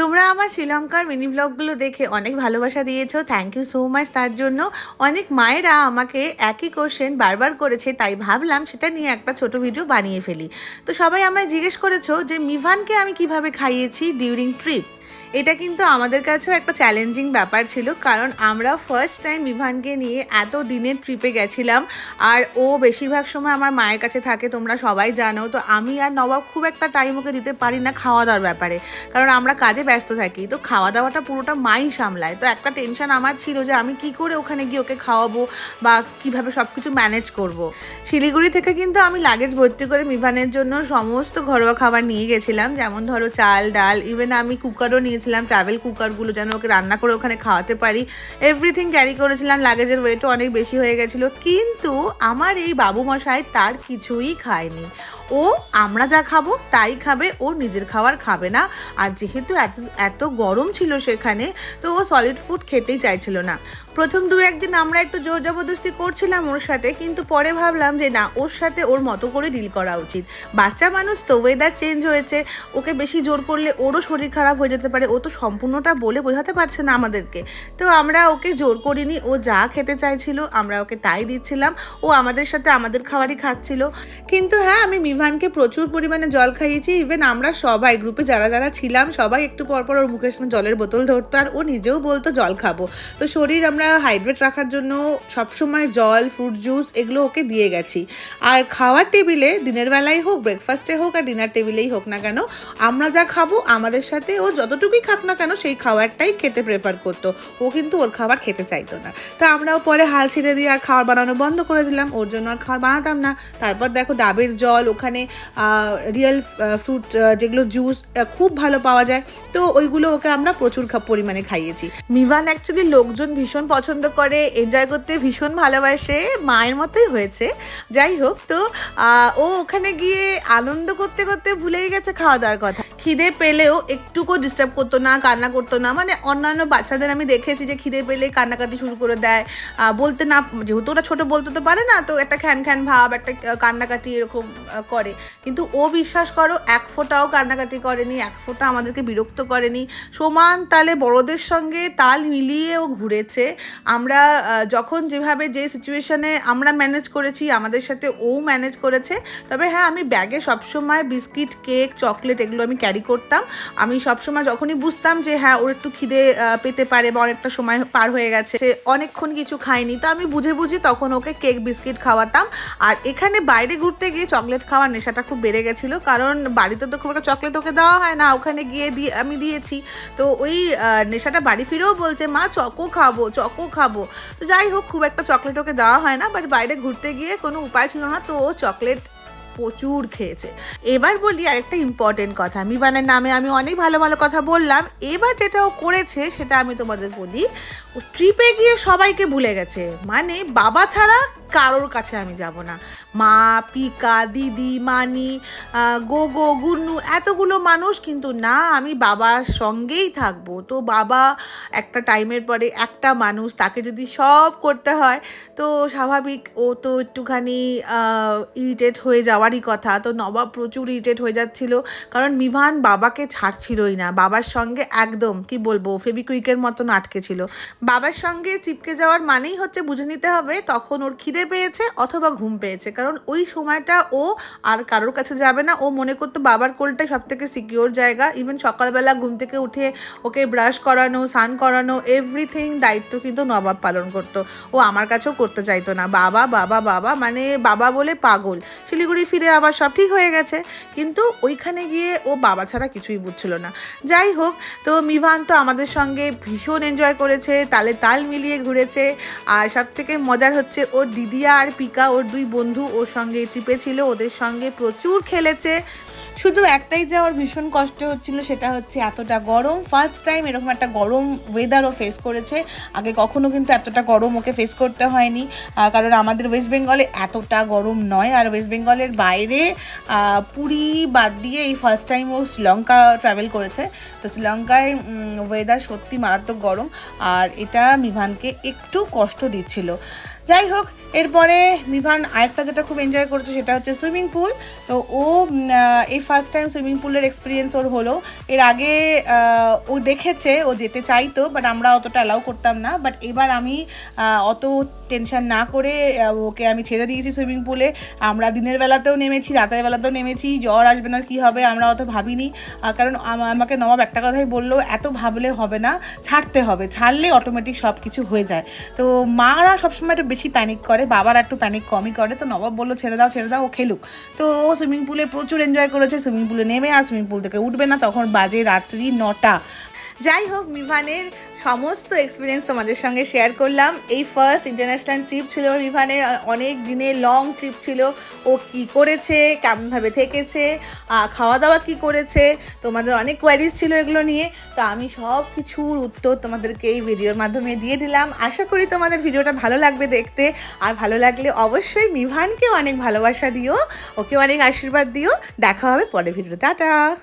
তোমরা আমার শ্রীলঙ্কার মিনি ব্লগগুলো দেখে অনেক ভালোবাসা দিয়েছ থ্যাংক ইউ সো মাচ তার জন্য অনেক মায়েরা আমাকে একই কোশ্চেন বারবার করেছে, তাই ভাবলাম সেটা নিয়ে একটা ছোট ভিডিও বানিয়ে ফেলি। তো সবাই আমায় জিজ্ঞেস করেছ যে, মিভানকে আমি কীভাবে খাইয়েছি ডিউরিং ট্রিপ এটা কিন্তু আমাদের কাছেও একটা চ্যালেঞ্জিং ব্যাপার ছিল, কারণ আমরা ফার্স্ট টাইম বিভানকে নিয়ে এত দিনের ট্রিপে গেছিলাম, আর ও বেশিরভাগ সময় আমার মায়ের কাছে থাকে, তোমরা সবাই জানো, তো আমি আর নবাব খুব একটা টাইম ওকে দিতে পারি না খাওয়া দাওয়ার ব্যাপারে, কারণ আমরা কাজে ব্যস্ত থাকি, তো খাওয়া দাওয়াটা পুরোটা মাই সামলায়, তো একটা টেনশন আমার ছিল যে আমি কি করে ওখানে গিয়ে ওকে খাওয়াবো, বা কীভাবে সব কিছু ম্যানেজ করব। শিলিগুড়ি থেকে কিন্তু আমি লাগেজ ভর্তি করে মিভানের জন্য সমস্ত ঘরোয়া খাবার নিয়ে গেছিলাম, যেমন ধরো চাল, ডাল ইভেন আমি কুকারও নিয়েছিলাম ট্রাভেল কুকারগুলো যেন ওকে রান্না করে ওখানে খাওয়াতে পারি। এভরিথিং ক্যারি করেছিলাম লাগেজের ওয়েটও অনেক বেশি হয়ে গেছিল। কিন্তু আমার এই বাবু মশাই তার কিছুই খায়নি। ও আমরা যা খাব, তাই খাবে, ও নিজের খাবার খাবে না। আর যেহেতু এত এত গরম ছিল সেখানে, তো ও সলিড ফুড খেতেই চাইছিল না। প্রথম দু একদিন আমরা একটু জোর জবরদস্তি করছিলাম ওর সাথে, কিন্তু পরে ভাবলাম যে না, ওর সাথে ওর মতো করে ডিল করা উচিত। বাচ্চা মানুষ তো ওয়েদার চেঞ্জ হয়েছে, ওকে বেশি জোর করলে ওরও শরীর খারাপ হয়ে যেতে পারে, ও তো সম্পূর্ণটা বলে বোঝাতে পারছে না আমাদেরকে। তো আমরা ওকে জোর করিনি, ও যা খেতে চাইছিল, আমরা ওকে তাই দিচ্ছিলাম, ও আমাদের সাথে আমাদের খাবারই খাচ্ছিল। কিন্তু হ্যাঁ আমি মিভানকে প্রচুর পরিমাণে জল খাইয়েছি, ইভেন আমরা সবাই, গ্রুপে যারা যারা ছিলাম, সবাই একটু পরপর ওর মুখের সামনে জলের বোতল ধরতো আর ও নিজেও বলতো, জল খাব। তো শরীর আমরা হাইড্রেট রাখার জন্য সবসময় জল ফ্রুট জুস এগুলো ওকে দিয়ে গেছি। আর খাওয়ার টেবিলে দিনের বেলায় হোক ব্রেকফাস্টে হোক আর ডিনার টেবিলেই হোক না কেন, আমরা যা খাব, আমাদের সাথে ও যতটুকুই খাক না কেন, সেই খাবারটাই খেতে প্রেফার করতো। ও কিন্তু ওর খাবার খেতে চাইতো না। তো আমরাও পরে হাল ছেড়ে দিয়ে আর খাবার বানানো বন্ধ করে দিলাম, ওর জন্য আর খাবার বানাতাম না। তারপর দেখো, ডাবের জল, ওখানে রিয়েল ফ্রুট যেগুলো জুস খুব ভালো পাওয়া যায়। তো ওইগুলো ওকে আমরা প্রচুর পরিমাণে খাইয়েছি। মিভান অ্যাকচুয়ালি লোকজন ভীষণ পছন্দ করে এনজয় করতে ভীষণ ভালোবাসে, মায়ের মতোই হয়েছে। যাই হোক, তো ও ওখানে গিয়ে আনন্দ করতে করতে ভুলেই গেছে খাওয়া দাওয়ার কথা। খিদে পেলেও একটুকু ডিস্টার্ব করতো না, কান্না করতো না। মানে অন্যান্য বাচ্চাদের আমি দেখেছি যে খিদে পেলে কান্নাকাটি শুরু করে দেয়। বলতে না, যেহেতু ওরা ছোট বলতে তো পারে না, তো একটা খ্যান খ্যান ভাব, একটা কান্নাকাটি এরকম করে। কিন্তু ও বিশ্বাস করো, এক ফোঁটাও কান্নাকাটি করেনি, এক ফোঁটা আমাদেরকে বিরক্ত করেনি। সমান তালে বড়দের সঙ্গে তাল মিলিয়ে ও ঘুরেছে। আমরা যখন যেভাবে যে সিচুয়েশনে আমরা ম্যানেজ করেছি, আমাদের সাথে ও ম্যানেজ করেছে। তবে হ্যাঁ আমি ব্যাগে সবসময় বিস্কিট, কেক, চকলেট এগুলো আমি ক্যারি করতাম। আমি সবসময় যখনই বুঝতাম যে হ্যাঁ ওর একটু খিদে পেতে পারে বা অনেকটা সময় পার হয়ে গেছে, সে অনেকক্ষণ কিছু খায়নি। তো আমি বুঝে বুঝে তখন ওকে কেক, বিস্কিট খাওয়াতাম। আর এখানে বাইরে ঘুরতে গিয়ে চকলেট খাওয়ার নেশাটা খুব বেড়ে গেছিল। কারণ বাড়িতে তো খুব একটা চকলেট ওকে দেওয়া হয় না, ওখানে গিয়ে দিয়ে, আমি দিয়েছি। তো ওই নেশাটা বাড়ি ফিরেও বলছে, মা, চকো খাব চকো খাব। তো যাই হোক, খুব একটা চকলেট ওকে দেওয়া হয় না বাট বাইরে ঘুরতে গিয়ে কোনো উপায় ছিল না, তো ও চকলেট প্রচুর খেয়েছে। এবার বলি আরেকটা ইম্পর্টেন্ট কথা মিবানের নামে আমি অনেক ভালো ভালো কথা বললাম। এবার যেটা ও করেছে, সেটা আমি তোমাদের বলি, ও ট্রিপে গিয়ে সবাইকে ভুলে গেছে। মানে বাবা ছাড়া কারোর কাছে আমি যাব না। মা, পিকা, দিদি, মানি গোগো, গুন্নু, এতগুলো মানুষ কিন্তু না, আমি বাবার সঙ্গেই থাকব। তো বাবা একটা টাইমের পরে একটা মানুষ, তাকে যদি সব করতে হয়, তো স্বাভাবিক ও তো একটুখানি ইরিটেট হয়ে যাওয়ারই কথা। তো নবাব প্রচুর ইরিটেট হয়ে যাচ্ছিল, কারণ মিভান বাবাকে ছাড়ছিলই না। বাবার সঙ্গে একদম, কি বলব, ফেবিকুইকের মতন আটকে ছিল। বাবার সঙ্গে চিপকে যাওয়ার মানেই হচ্ছে বুঝে নিতে হবে, তখন ওর খিদে পেয়েছে অথবা ঘুম পেয়েছে। কারণ ওই সময়টা ও আর কারোর কাছে যাবে না। ও মনে করতো বাবার কোলটাই সব থেকে সিকিওর জায়গা। ইভেন সকালবেলা ঘুম থেকে উঠে ওকে ব্রাশ করানো, স্নান করানো এভরিথিং দায়িত্ব কিন্তু নবাব পালন করতো। ও আমার কাছেও করতে চাইতো না। বাবা বাবা বাবা মানে বাবা বলে পাগল। শিলিগুড়ি ফিরে আবার সব ঠিক হয়ে গেছে। কিন্তু ওইখানে গিয়ে ও বাবা ছাড়া কিছুই বুঝছিল না। যাই হোক, তো মিভান তো আমাদের সঙ্গে ভীষণ এনজয় করেছে। তালে তাল মিলিয়ে ঘুরেছে। আর সব থেকে মজার হচ্ছে ওর দিদিয়া আর পিকা, ওর দুই বন্ধু ওর সঙ্গে ট্রিপে ছিল, ওদের সঙ্গে প্রচুর খেলেছে। শুধু একটাই যে ওর ভীষণ কষ্ট হচ্ছিল, সেটা হচ্ছে এতটা গরম। ফার্স্ট টাইম এরকম একটা গরম ওয়েদারও ফেস করেছে। আগে কখনো কিন্তু এতটা গরম ওকে ফেস করতে হয়নি। কারণ আমাদের ওয়েস্ট বেঙ্গলে এতটা গরম নয়। আর ওয়েস্ট বেঙ্গলের বাইরে পুরী বাদ দিয়ে এই ফার্স্ট টাইম ও শ্রীলঙ্কা ট্রাভেল করেছে। তো শ্রীলঙ্কায় ওয়েদার সত্যি মারাত্মক গরম। আর এটা মিভানকে একটু কষ্ট দিচ্ছিল। যাই হোক এরপরে মিভান আরেকটা যেটা খুব এনজয় করেছে সেটা হচ্ছে সুইমিং পুল তো ও এই ফার্স্ট টাইম সুইমিং পুলের এক্সপিরিয়েন্স ওর হলো। এর আগে ও দেখেছে, ও যেতে চাইতো বাট আমরা অতটা অ্যালাউ করতাম না। বাট এবার আমি অত টেনশন না করে ওকে আমি ছেড়ে দিয়েছি সুইমিং পুলে আমরা দিনের বেলাতেও নেমেছি, রাতের বেলাতেও নেমেছি, জ্বর আসবে না, কি হবে, আমরা অত ভাবিনি। কারণ আমা- আমাকে নবাব একটা কথাই বলল, এত ভাবলে হবে না, ছাড়তে হবে ছাড়লে অটোমেটিক সব কিছু হয়ে যায়। তো মারা সবসময় একটু বেশি প্যানিক করে, বাবার একটু প্যানিক কমই করে। তো নবাব বলল, ছেড়ে দাও ছেড়ে দাও, ও খেলুক। তো ও সুইমিং পুলে প্রচুর এনজয় করেছে। সুইমিং পুলে নেমে আর সুইমিং পুল থেকে উঠবে না। তখন বাজে রাত্রি নটা। যাই হোক, মিভানের সমস্ত এক্সপিরিয়েন্স তোমাদের সঙ্গে শেয়ার করলাম। এই ফার্স্ট ইন্টারন্যাশনাল ট্রিপ ছিল মিভানের অনেক দিনের লং ট্রিপ ছিল। ও কি করেছে, কেমনভাবে থেকেছে খাওয়া দাওয়া কি করেছে, তোমাদের অনেক কোয়ারিজ ছিল এগুলো নিয়ে। তো আমি সব কিছুর উত্তর তোমাদেরকে এই ভিডিওর মাধ্যমে দিয়ে দিলাম। আশা করি তোমাদের ভিডিওটা ভালো লাগবে দেখতে। আর ভালো লাগলে অবশ্যই মিভানকে অনেক ভালোবাসা দিও, ওকে অনেক আশীর্বাদ দিও। দেখা হবে পরের ভিডিওতে টাটা!